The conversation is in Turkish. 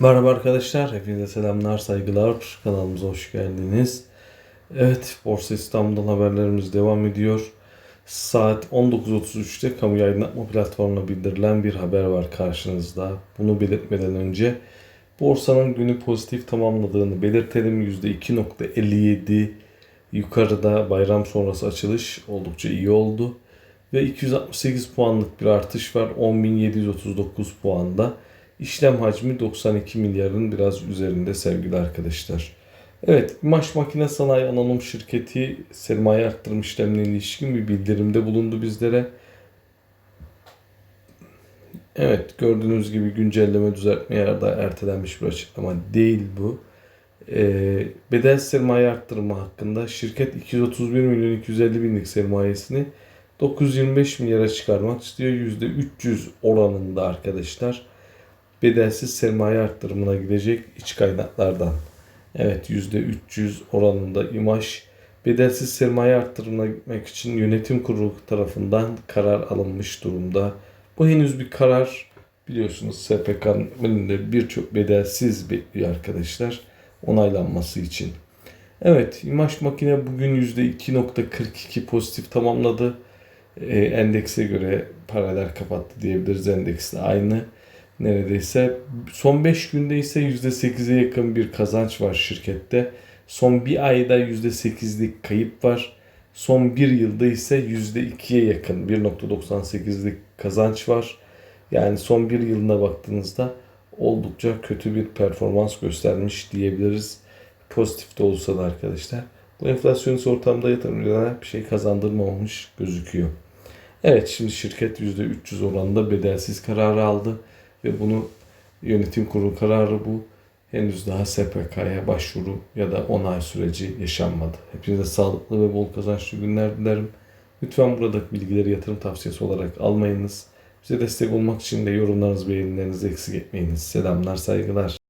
Merhaba arkadaşlar, hepinize selamlar, saygılar. Kanalımıza hoş geldiniz. Evet, Borsa İstanbul'dan haberlerimiz devam ediyor. Saat 19.33'te kamu aydınlatma platformuna bildirilen bir haber var karşınızda. Bunu belirtmeden önce borsanın günü pozitif tamamladığını belirtelim. %2.57 yukarıda bayram sonrası açılış oldukça iyi oldu. Ve 268 puanlık bir artış var 10.739 puanda. İşlem hacmi 92 milyarın biraz üzerinde sevgili arkadaşlar. Evet, İmaj Makine Sanayi Anonim Şirketi sermaye arttırım işlemine ilişkin bir bildirimde bulundu bizlere. Evet, gördüğünüz gibi güncelleme düzeltme ya da ertelenmiş bir açıklama değil bu. Ee, bedel sermaye arttırımı hakkında şirket 231 milyon 250 binlik sermayesini 925 milyara çıkarmak istiyor. %300 oranında arkadaşlar bedelsiz sermaye arttırımına gidecek iç kaynaklardan. Evet %300 oranında imaj bedelsiz sermaye arttırımına gitmek için yönetim kurulu tarafından karar alınmış durumda. Bu henüz bir karar biliyorsunuz SPK'nın önünde birçok bedelsiz bekliyor arkadaşlar onaylanması için. Evet imaj makine bugün %2.42 pozitif tamamladı. Ee, endekse göre paralel kapattı diyebiliriz. Endeks de aynı neredeyse. Son 5 günde ise %8'e yakın bir kazanç var şirkette. Son bir ayda %8'lik kayıp var. Son bir yılda ise %2'ye yakın 1.98'lik kazanç var. Yani son bir yılına baktığınızda oldukça kötü bir performans göstermiş diyebiliriz. Pozitif de olsa da arkadaşlar. Bu enflasyonist ortamda yatırımcılara bir şey kazandırmamış gözüküyor. Evet şimdi şirket %300 oranında bedelsiz kararı aldı ve bunu yönetim kurulu kararı bu. Henüz daha SPK'ya başvuru ya da onay süreci yaşanmadı. Hepinize sağlıklı ve bol kazançlı günler dilerim. Lütfen buradaki bilgileri yatırım tavsiyesi olarak almayınız. Bize destek olmak için de yorumlarınızı, beğenilerinizi eksik etmeyiniz. Selamlar, saygılar.